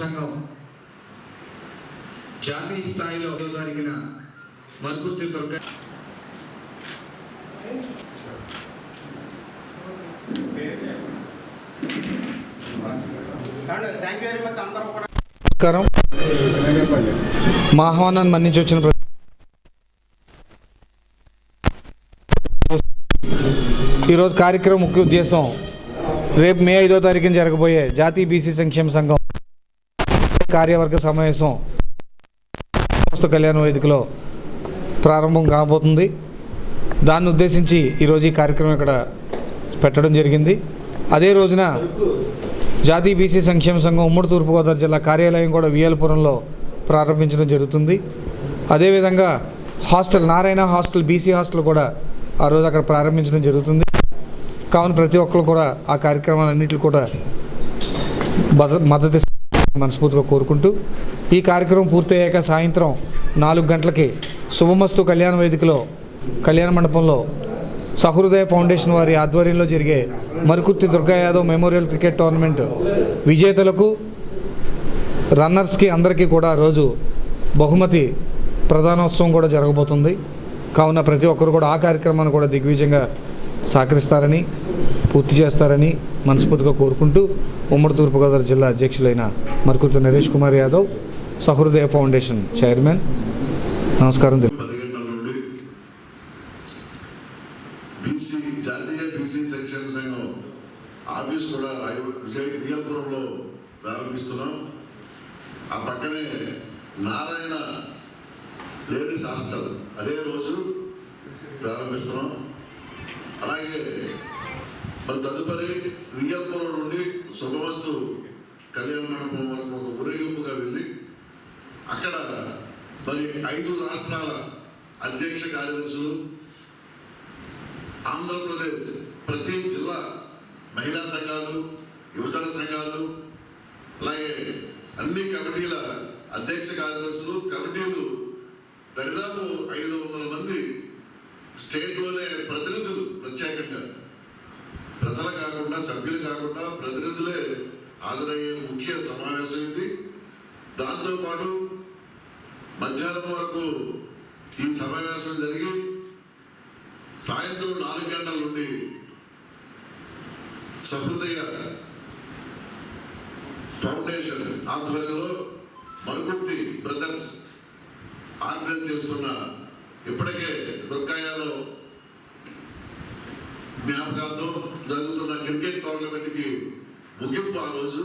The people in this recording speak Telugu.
సంఘం జాతీయ స్థాయిలో జరిగిన మరుగుర్తి దుర్గ థ్యాంక్ యూ నమస్కారం. మా ఆహ్వానాన్ని మన్నించి వచ్చిన ఈరోజు కార్యక్రమం ముఖ్య ఉద్దేశం రేపు మే ఐదో తారీఖున జరగబోయే జాతీయ బీసీ సంక్షేమ సంఘం కార్యవర్గ సమావేశం సంస్థ కళ్యాణ వేదికలో ప్రారంభం కాబోతుంది. దాన్ని ఉద్దేశించి ఈరోజు ఈ కార్యక్రమం ఇక్కడ పెట్టడం జరిగింది. అదే రోజున జాతీయ బీసీ సంక్షేమ సంఘం ఉమ్మడి తూర్పుగోదావరి జిల్లా కార్యాలయం కూడా వియల్పురంలో ప్రారంభించడం జరుగుతుంది. అదేవిధంగా hostel Narayana hostel BC hostel కూడా ఆ రోజు అక్కడ ప్రారంభించడం జరుగుతుంది. కావున ప్రతి ఒక్కరు కూడా ఆ కార్యక్రమాలన్నింటికి కూడా మద- మద్దతు మనస్ఫూర్తిగా కోరుకుంటూ ఈ కార్యక్రమం పూర్తయ్యాక సాయంత్రం నాలుగు గంటలకి శుభమస్తు కళ్యాణ వేదికలో కళ్యాణ మండపంలో సహృదయ ఫౌండేషన్ వారి ఆధ్వర్యంలో జరిగే Marukurthi Durga Yadav memorial cricket tournament విజేతలకు రన్నర్స్కి అందరికీ కూడా రోజు బహుమతి ప్రధానోత్సవం కూడా జరగబోతుంది. కావున ప్రతి ఒక్కరు కూడా ఆ కార్యక్రమాన్ని కూడా దిగ్విజయంగా సహకరిస్తారని పూర్తి చేస్తారని మనస్ఫూర్తిగా కోరుకుంటూ ఉమ్మడి తూర్పుగోదావరి జిల్లా అధ్యక్షులైన మరుకుర్తి నరేష్ కుమార్ యాదవ్ సహృదయ ఫౌండేషన్ చైర్మన్ నమస్కారం బీసీ జాతీయ బీసీ సంక్షేమ సంఘం ఆఫీస్ కూడా విజయ విజయపురంలో ప్రారంభిస్తున్నాం. ఆ పక్కనే నారాయణ లేడీస్ హాస్టల్ అదే రోజు ప్రారంభిస్తున్నాం. మరి తదుపరి విజయపురం నుండి శుభవస్తు కళ్యాణ మండపం వరకు ఒక ఊరేగింపుగా వెళ్ళి అక్కడ మరి ఐదు రాష్ట్రాల అధ్యక్ష కార్యదర్శులు ఆంధ్రప్రదేశ్ ప్రతి జిల్లా మహిళా సంఘాలు యువజన సంఘాలు అలాగే అన్ని కమిటీల అధ్యక్ష కార్యదర్శులు కమిటీ కాకుండా సభ్యులు కాకుండా ప్రతినిధులే హాజరయ్యే ముఖ్య సమావేశం ఇది. దాంతోపాటు మధ్యాహ్నం వరకు ఈ సమావేశం జరిగి సాయంత్రం నాలుగు గంటల నుండి సహృదయ ఫౌండేషన్ ఆధ్వర్యంలో మరుకుర్తి బ్రదర్స్ ఆర్గనైజ్ చేస్తున్న ఇప్పటికే జ్ఞాపకాలతో జరుగుతున్న క్రికెట్ టోర్నమెంట్కి ముగింపు ఆ రోజు.